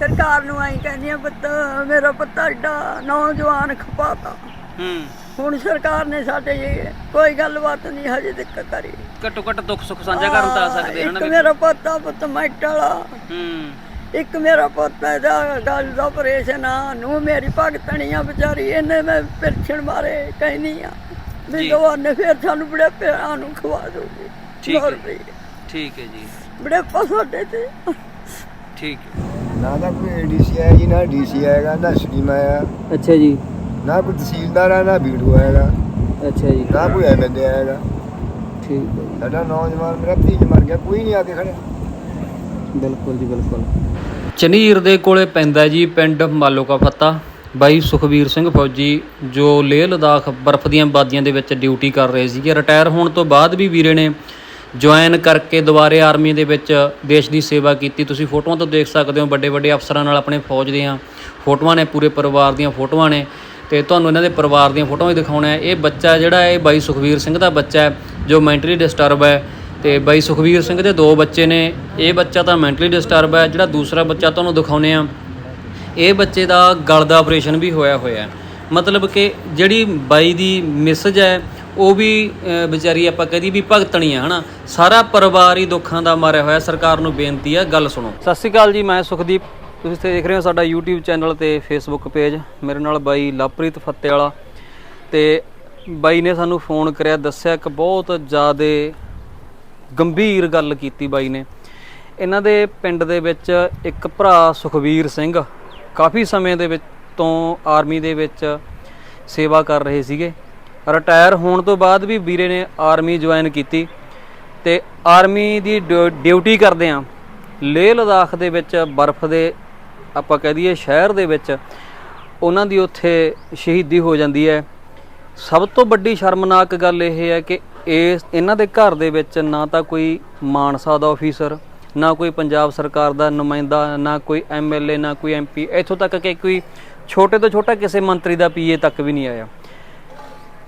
ਸਰਕਾਰ ਨੂੰ ਆਈ ਕਹਿੰਦੀ ਆ ਪੁੱਤ ਮੇਰਾ ਪੁੱਤ ਐਡਾ ਨੌਜਵਾਨ ਖਪਾਤਾ। ਹੂੰ। ਹੁਣ ਸਰਕਾਰ ਨੇ ਸਾਡੇ ਇਹ ਕੋਈ ਗੱਲਬਾਤ ਨਹੀਂ ਹਜੇ ਤੱਕ ਕਰੀ। ਘੱਟੋ ਘੱਟ ਦੁੱਖ ਸੁੱਖ ਸਾਂਝਾ ਕਰਨ ਤਾਂ ਆ ਸਕਦੇ ਹਨ ਇੱਕ ਮੇਰਾ ਪੋਤਾ ਪੁੱਤ ਮੈਟਲਾ ਹੂੰ। ਇੱਕ ਮੇਰਾ ਪੋਤਾ ਦਾ ਗੱਲ ਦਾ ਆਪਰੇਸ਼ਨ ਆ ਨੂੰ ਮੇਰੀ ਭਗਤਣੀਆਂ ਵਿਚਾਰੀ ਇਹਨੇ ਮੈਂ ਪਿਰਛਣ ਮਾਰੇ ਕਹਿਨੀ ਆ ਵੀ ਜੀ। ਦਵਾਨੇ ਫਿਰ ਸਾਨੂੰ ਬੜੇ ਪਿਆਰਾਂ ਨੂੰ ਖਵਾ ਦੋਗੇ ਹੈ। ਠੀਕ ਹੈ ਜੀ। ਬੜੇ ਪਸੋਡੇ ਤੇ। ਠੀਕ ਹੈ। ਨਾ ਤਾਂ ਕੋਈ ਏਡੀਸੀ ਹੈ ਜੀ ਨਾ ਡੀਸੀ ਆਏਗਾ ਨਾ ਸਟੀਮ ਆਇਆ ਅੱਛਾ ਜੀ। ਨਾ ਕੋਈ ਤਹਿਸੀਲਦਾਰ ਹੈ ਨਾ ਵੀਡੀਓ ਆਏਗਾ ਅੱਛਾ ਜੀ। ਨਾ ਕੋਈ ਐਮਐਲਏ ਆਏਗਾ ਠੀਕ ਹੈ ਸਾਡਾ ਨੌਜਵਾਨ ਮੇਰਾ ਭਤੀਜ ਮਰ ਗਿਆ ਕੋਈ ਨਹੀਂ ਆ ਕੇ ਖੜਿਆ। ਬਿਲਕੁਲ ਜੀ ਬਿਲਕੁਲ। ਚਨੀਰ ਦੇ ਕੋਲੇ ਪੈਂਦਾ ਜੀ ਪਿੰਡ ਮਾਲੋਕਾ ਫੱਤਾ। ਬਾਈ ਸੁਖਵੀਰ ਸਿੰਘ ਫੌਜੀ ਜੋ ਲੇਹ ਲਦਾਖ ਬਰਫ਼ ਦੀਆਂ ਬਾਦੀਆਂ ਦੇ ਵਿੱਚ ਡਿਊਟੀ ਕਰ ਰਹੇ ਸੀਗੇ। ਰਿਟਾਇਰ ਹੋਣ ਤੋਂ ਬਾਅਦ ਵੀ ਵੀਰੇ ਨੇ ਜੁਆਇਨ ਕਰਕੇ ਦੁਬਾਰੇ ਆਰਮੀ ਦੇ ਵਿੱਚ ਦੇਸ਼ ਦੀ ਸੇਵਾ ਕੀਤੀ। ਤੁਸੀਂ ਫੋਟੋਆਂ ਤੋਂ ਦੇਖ ਸਕਦੇ ਹੋ ਵੱਡੇ ਵੱਡੇ ਅਫਸਰਾਂ ਨਾਲ ਆਪਣੇ ਫੌਜ ਦੀਆਂ ਫੋਟੋਆਂ ਨੇ, ਪੂਰੇ ਪਰਿਵਾਰ ਦੀਆਂ ਫੋਟੋਆਂ ਨੇ। ਤੇ ਤੁਹਾਨੂੰ ਇਹਨਾਂ ਦੇ ਪਰਿਵਾਰ ਦੀਆਂ ਫੋਟੋਆਂ ਵੀ ਦਿਖਾਉਣਾ ਹੈ। ਇਹ ਬੱਚਾ ਜਿਹੜਾ ਹੈ, ਇਹ ਬਾਈ ਸੁਖਵੀਰ ਸਿੰਘ ਦਾ ਬੱਚਾ ਹੈ, ਜੋ ਮੈਂਟਲੀ ਡਿਸਟਰਬ ਹੈ। ਤੇ ਬਾਈ ਸੁਖਵੀਰ ਸਿੰਘ ਦੇ ਦੋ ਬੱਚੇ ਨੇ। ਇਹ ਬੱਚਾ ਤਾਂ ਮੈਂਟਲੀ ਡਿਸਟਰਬ ਹੈ। ਜਿਹੜਾ ਦੂਸਰਾ ਬੱਚਾ ਤੁਹਾਨੂੰ ਦਿਖਾਉਨੇ ਆ, ਇਹ ਬੱਚੇ ਦਾ ਗਲ ਦਾ ਆਪਰੇਸ਼ਨ ਵੀ ਹੋਇਆ ਹੋਇਆ ਹੈ। ਮਤਲਬ ਕਿ ਜਿਹੜੀ ਬਾਈ ਦੀ ਮਿਸਜ ਹੈ ਉਹ ਵੀ ਵਿਚਾਰੀ ਆਪਾਂ ਕਹਦੀ ਵੀ ਭਗਤਣੀ ਆ, ਹਨਾ? ਸਾਰਾ ਪਰਿਵਾਰ ਹੀ ਦੁੱਖਾਂ ਦਾ ਮਾਰਿਆ ਹੋਇਆ, ਸਰਕਾਰ ਨੂੰ ਬੇਨਤੀ ਆ, ਗੱਲ ਸੁਣੋ। ਸਤਿ ਸ਼੍ਰੀ ਅਕਾਲ ਜੀ, ਮੈਂ ਸੁਖਦੀਪ। ਤੁਸੀਂ ਦੇਖ ਰਹੇ ਹੋ ਸਾਡਾ YouTube ਚੈਨਲ ਤੇ Facebook ਪੇਜ ਮੇਰੇ ਨਾਲ ਬਾਈ ਲਵਪ੍ਰੀਤ ਫੱਤੇ ਵਾਲਾ ਤੇ ਬਾਈ ਨੇ ਸਾਨੂੰ ਫੋਨ ਕਰਿਆ, ਦੱਸਿਆ ਇੱਕ ਬਹੁਤ ਜ਼ਿਆਦਾ ਗੰਭੀਰ ਗੱਲ ਕੀਤੀ ਬਾਈ ਨੇ। ਇਹਨਾਂ ਦੇ ਪਿੰਡ ਦੇ ਵਿੱਚ ਇੱਕ ਭਰਾ ਸੁਖਵੀਰ ਸਿੰਘ ਕਾਫੀ ਸਮੇਂ ਦੇ ਵਿੱਚ ਤੋਂ ਆਰਮੀ ਦੇ ਵਿੱਚ ਸੇਵਾ ਕਰ ਰਹੇ ਸੀਗੇ। ਰਿਟਾਇਰ ਹੋਣ ਤੋਂ ਬਾਅਦ ਵੀ ਵੀਰੇ ਨੇ ਆਰਮੀ ਜੁਆਇਨ ਕੀਤੀ ਤੇ ਆਰਮੀ ਦੀ ਡਿਊ- ਡਿਊਟੀ ਕਰਦੇ ਆ ਲੇਹ ਲਦਾਖ ਦੇ ਵਿੱਚ, ਬਰਫ਼ ਦੇ ਆਪਾਂ ਕਹਿ ਦਈਏ ਸ਼ਹਿਰ ਦੇ ਵਿੱਚ, ਉਹਨਾਂ ਦੀ ਉੱਥੇ ਸ਼ਹੀਦੀ ਹੋ ਜਾਂਦੀ ਹੈ। ਸਭ ਤੋਂ ਵੱਡੀ ਸ਼ਰਮਨਾਕ ਗੱਲ ਇਹ ਹੈ ਕਿ ਇਸ, ਇਹਨਾਂ ਦੇ ਘਰ ਦੇ ਵਿੱਚ ਨਾ ਤਾਂ ਕੋਈ ਮਾਨਸਾ ਦਾ ਆਫੀਸਰ ਨਾ ਕੋਈ ਪੰਜਾਬ ਸਰਕਾਰ ਦਾ ਨੁਮਾਇੰਦਾ, ਨਾ ਕੋਈ ਐਮਐਲਏ ਨਾ ਕੋਈ ਐਮਪੀ ਇੱਥੋਂ ਤੱਕ ਕਿ ਕੋਈ ਛੋਟੇ ਤੋਂ ਛੋਟਾ ਕਿਸੇ ਮੰਤਰੀ ਦਾ ਪੀਏ ਤੱਕ ਵੀ ਨਹੀਂ ਆਇਆ।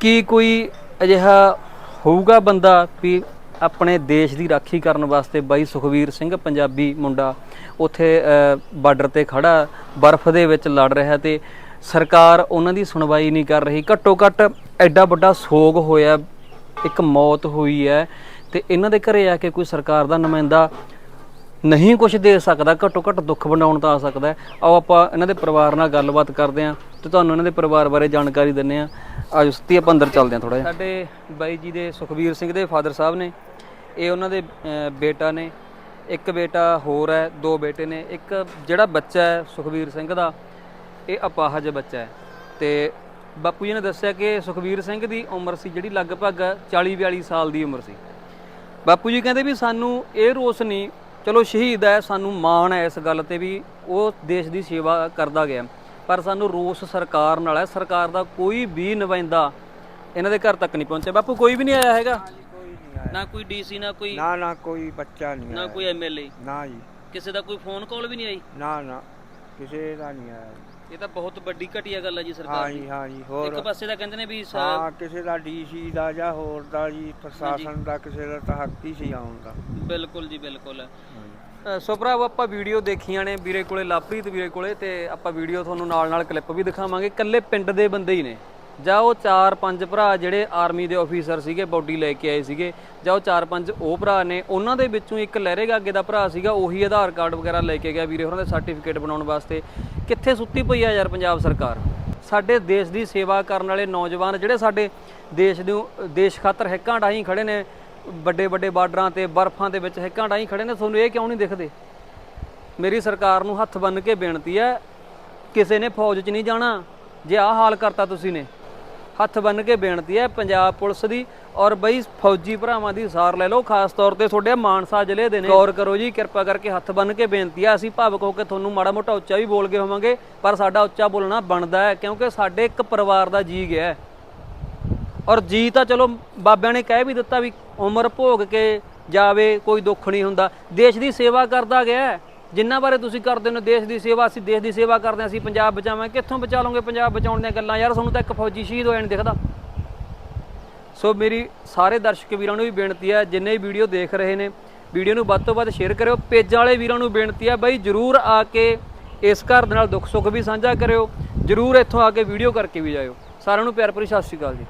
ਕੀ ਕੋਈ ਅਜਿਹਾ ਹੋਊਗਾ ਬੰਦਾ ਵੀ ਆਪਣੇ ਦੇਸ਼ ਦੀ ਰਾਖੀ ਕਰਨ ਵਾਸਤੇ ਬਾਈ ਸੁਖਵੀਰ ਸਿੰਘ ਪੰਜਾਬੀ ਮੁੰਡਾ ਉੱਥੇ ਬਾਰਡਰ ਤੇ ਖੜਾ, ਬਰਫ਼ ਦੇ ਵਿੱਚ ਲੜ ਰਿਹਾ ਤੇ ਸਰਕਾਰ ਉਹਨਾਂ ਦੀ ਸੁਣਵਾਈ ਨਹੀਂ ਕਰ ਰਹੀ। ਘੱਟੋ ਘੱਟ ਐਡਾ ਵੱਡਾ ਸੋਗ ਹੋਇਆ, ਇੱਕ ਮੌਤ ਹੋਈ ਹੈ ਤੇ ਇਹਨਾਂ ਦੇ ਘਰੇ ਆ ਕੇ ਕੋਈ ਸਰਕਾਰ ਦਾ ਨੁਮਾਇੰਦਾ ਨਹੀਂ ਕੁਝ ਦੇ ਸਕਦਾ, ਘੱਟੋ ਘੱਟ ਦੁੱਖ ਵੰਡਾਉਣ ਤਾਂ ਆ ਸਕਦਾ ਆਓ ਆਪਾਂ ਇਹਨਾਂ ਦੇ ਪਰਿਵਾਰ ਨਾਲ ਗੱਲਬਾਤ ਕਰਦੇ ਹਾਂ ਤੇ ਤੁਹਾਨੂੰ ਇਹਨਾਂ ਦੇ ਪਰਿਵਾਰ ਬਾਰੇ ਜਾਣਕਾਰੀ ਦਿੰਨੇ ਆ ਆਜੋ, ਸਤੀ ਆਪਾਂ ਅੰਦਰ ਚੱਲਦੇ ਹਾਂ ਥੋੜਾ ਜਿਹਾ। ਸਾਡੇ ਬਾਈ ਜੀ ਦੇ ਸੁਖਬੀਰ ਸਿੰਘ ਦੇ ਫਾਦਰ ਸਾਹਿਬ ਨੇ, ਇਹ ਉਹਨਾਂ ਦੇ ਬੇਟਾ ਨੇ, ਇੱਕ ਬੇਟਾ ਹੋਰ ਹੈ, ਦੋ ਬੇਟੇ ਨੇ, ਇੱਕ ਜਿਹੜਾ ਬੱਚਾ ਹੈ ਸੁਖਬੀਰ ਸਿੰਘ ਦਾ, ਇਹ ਅਪਾਹਜ ਬੱਚਾ ਹੈ। ਤੇ ਬਾਪੂ ਜੀ ਨੇ ਦੱਸਿਆ ਕਿ ਸੁਖਬੀਰ ਸਿੰਘ ਦੀ ਉਮਰ ਸੀ ਜਿਹੜੀ ਲਗਭਗ 40 42 ਸਾਲ ਦੀ ਉਮਰ ਸੀ। ਬਾਪੂ ਜੀ ਕਹਿੰਦੇ ਵੀ ਸਾਨੂੰ ਇਹ ਰੋਸ ਨਹੀਂ ਚਲੋ ਸ਼ਹੀਦ ਹੈ, ਸਾਨੂੰ ਮਾਣ ਹੈ ਇਸ ਗੱਲ ਤੇ ਵੀ ਉਹ ਦੇਸ਼ ਦੀ ਸੇਵਾ ਕਰਦਾ ਗਿਆ। ਪਰ ਸਾਨੂੰ ਰੋਸ ਸਰਕਾਰ ਨਾਲ ਹੈ। ਸਰਕਾਰ ਦਾ ਕੋਈ ਵੀ ਨੁਮਾਇੰਦਾ ਇਹਨਾਂ ਦੇ ਘਰ ਤੱਕ ਨਹੀਂ ਪਹੁੰਚਿਆ। ਬਾਪੂ ਕੋਈ ਵੀ ਨਹੀਂ ਆਇਆ ਹੈਗਾ? ਨਾ ਕੋਈ ਡੀਸੀ ਨਾ ਕੋਈ ਨਾ ਨਾ ਕੋਈ ਬੱਚਾ ਨਹੀਂ ਨਾ ਕੋਈ ਐਮਐਲਏ ਨਾ ਜੀ। ਕਿਸੇ ਦਾ ਕੋਈ ਫੋਨ ਕਾਲ ਵੀ ਨਹੀਂ ਆਈ? ਨਾ ਨਾ। ਕਿਸੇ ਦਾ ਨਹੀਂ ਆਇਆ ਇਹ ਤਾਂ ਬਹੁਤ ਵੱਡੀ ਘਟੀਆ ਗੱਲ ਹੈ ਜੀ ਸਰਕਾਰ ਦੀ। ਹਾਂ ਜੀ ਇੱਕ ਪਾਸੇ ਤਾਂ ਕਹਿੰਦੇ ਨੇ ਵੀ ਸ- ਹਾਂ ਕਿਸੇ ਦਾ ਡੀਸੀ ਦਾ ਜਾਂ ਹੋਰ ਦਾ ਜੀ ਪ੍ਰਸ਼ਾਸਨ ਦਾ ਕਿਸੇ ਦਾ ਤਾਂ ਹੱਕ ਹੀ ਸੀ ਆਉਣ ਦਾ। ਬਿਲਕੁਲ ਜੀ ਬਿਲਕੁਲ। ਸੋ ਭਰਾਵੋ ਆਪਾਂ ਵੀਡੀਓ ਦੇਖੀਆਂ ਨੇ ਵੀਰੇ ਕੋਲੇ, ਲਾਪਰੀਤ ਵੀਰੇ ਕੋਲੇ, ਤੇ ਆਪਾਂ ਵੀਡੀਓ ਤੁਹਾਨੂੰ ਨਾਲ ਨਾਲ ਕਲਿੱਪ ਵੀ ਦਿਖਾਵਾਂਗੇ। ਇਕੱਲੇ ਪਿੰਡ ਦੇ ਬੰਦੇ ਹੀ ਨੇ। ਜਾਂ ਉਹ ਚਾਰ ਪੰਜ ਭਰਾ ਜਿਹੜੇ ਆਰਮੀ ਦੇ ਆਫੀਸਰ ਸੀਗੇ ਬੋਡੀ ਲੈ ਕੇ ਆਏ ਸੀਗੇ, ਜਾਂ ਉਹ ਚਾਰ ਪੰਜ ਉਹ ਭਰਾ ਨੇ, ਉਹਨਾਂ ਦੇ ਵਿੱਚੋਂ ਇੱਕ ਲਹਿਰੇ ਗਾਗੇ ਦਾ ਭਰਾ ਸੀਗਾ, ਉਹੀ ਆਧਾਰ ਕਾਰਡ ਵਗੈਰਾ ਲੈ ਕੇ ਗਿਆ ਵੀਰੇ ਹੋਰਾਂ ਦੇ ਸਰਟੀਫਿਕੇਟ ਬਣਾਉਣ ਵਾਸਤੇ। ਕਿੱਥੇ ਸੁੱਤੀ ਪਈ ਆ ਯਾਰ ਪੰਜਾਬ ਸਰਕਾਰ? ਸਾਡੇ ਦੇਸ਼ ਦੀ ਸੇਵਾ ਕਰਨ ਵਾਲੇ ਨੌਜਵਾਨ, ਜਿਹੜੇ ਸਾਡੇ ਦੇਸ਼ ਨੂੰ ਦੇਸ਼ ਖਾਤਰ ਹਿੱਕਾਂ ਢਾਈ ਖੜੇ ਨੇ ਵੱਡੇ ਵੱਡੇ ਬਾਰਡਰਾਂ ਤੇ ਬਰਫ਼ਾਂ ਦੇ ਵਿੱਚ ਹਿੱਕਾਂ ਢਾਈ ਖੜੇ ਨੇ, ਤੁਹਾਨੂੰ ਇਹ ਕਿਉਂ ਨਹੀਂ ਦਿਖਦੇ? ਮੇਰੀ ਸਰਕਾਰ ਨੂੰ ਹੱਥ ਬੰਨ ਕੇ ਬੇਨਤੀ ਹੈ, ਕਿਸੇ ਨੇ ਫੌਜ 'ਚ ਨਹੀਂ ਜਾਣਾ, ਜੇ ਆਹ ਹਾਲ ਕਰਤਾ ਤੁਸੀਂ ਨੇ, ਹੱਥ ਬੰਨ ਕੇ ਬੇਨਤੀ ਹੈ, ਪੰਜਾਬ ਪੁਲਿਸ ਦੀ ਔਰ ਬਈ ਫੌਜੀ ਭਰਾਵਾਂ ਦੀ ਸਾਰ ਲੈ ਲਓ, ਖਾਸ ਤੌਰ ਤੇ ਤੁਹਾਡੇ ਮਾਨਸਾ ਜ਼ਿਲ੍ਹੇ ਦੇ ਨੇ। ਗੌਰ ਕਰੋ ਜੀ, ਕਿਰਪਾ ਕਰਕੇ ਹੱਥ ਬੰਨ ਕੇ ਬੇਨਤੀ ਹੈ, ਅਸੀਂ ਭਾਵਕ ਹੋ ਕੇ ਤੁਹਾਨੂੰ ਮਾੜਾ ਮੋਟਾ ਉੱਚਾ ਵੀ ਬੋਲ ਗਏ ਹੋਵਾਂਗੇ, ਪਰ ਸਾਡਾ ਉੱਚਾ ਬੋਲਣਾ ਬਣਦਾ ਹੈ, ਕਿਉਂਕਿ ਸਾਡੇ ਇੱਕ ਪਰਿਵਾਰ ਦਾ ਜੀ ਗਿਆ ਹੈ। ਔਰ ਜੀ ਤਾਂ ਚਲੋ ਬਾਬਿਆਂ ਨੇ ਕਹਿ ਵੀ ਦਿੱਤਾ ਵੀ ਉਮਰ ਭੋਗ ਕੇ ਜਾਵੇ, ਕੋਈ ਦੁੱਖ ਨਹੀਂ ਹੁੰਦਾ। ਦੇਸ਼ ਦੀ ਸੇਵਾ ਕਰਦਾ ਗਿਆ ਹੈ। ਜਿੰਨਾ ਬਾਰੇ ਤੁਸੀਂ ਕਰਦੇ ਹੋ, ਦੇਸ਼ ਦੀ ਸੇਵਾ, ਅਸੀਂ ਦੇਸ਼ ਦੀ ਸੇਵਾ ਕਰਦੇ ਹਾਂ, ਅਸੀਂ ਪੰਜਾਬ ਬਚਾਵਾਂ ਕਿੱਥੋਂ ਬਚਾ ਲਓਗੇ ਪੰਜਾਬ ਬਚਾਉਣ ਦੀਆਂ ਗੱਲਾਂ? ਯਾਰ ਤੁਹਾਨੂੰ ਤਾਂ ਇੱਕ ਫੌਜੀ ਸ਼ਹੀਦ ਹੋਇਆ ਨਹੀਂ ਦਿਖਦਾ। ਸੋ ਮੇਰੀ ਸਾਰੇ ਦਰਸ਼ਕ ਵੀਰਾਂ ਨੂੰ ਵੀ ਬੇਨਤੀ ਹੈ, ਜਿੰਨੇ ਵੀ ਵੀਡੀਓ ਦੇਖ ਰਹੇ ਨੇ, ਵੀਡੀਓ ਨੂੰ ਵੱਧ ਤੋਂ ਵੱਧ ਸ਼ੇਅਰ ਕਰਿਓ। ਪੇਜਾਂ ਵਾਲੇ ਵੀਰਾਂ ਨੂੰ ਬੇਨਤੀ ਹੈ ਬਾਈ ਜਰੂਰ ਆ ਕੇ ਇਸ ਘਰ ਦੇ ਨਾਲ ਦੁੱਖ ਸੁੱਖ ਵੀ ਸਾਂਝਾ ਕਰਿਓ। ਜਰੂਰ ਇੱਥੋਂ ਆ ਕੇ ਵੀਡੀਓ ਕਰਕੇ ਵੀ ਜਾਇਓ। ਸਾਰਿਆਂ ਨੂੰ ਪਿਆਰ ਭਰੀ ਸਤਿ ਸ਼੍ਰੀ ਅਕਾਲ ਜੀ।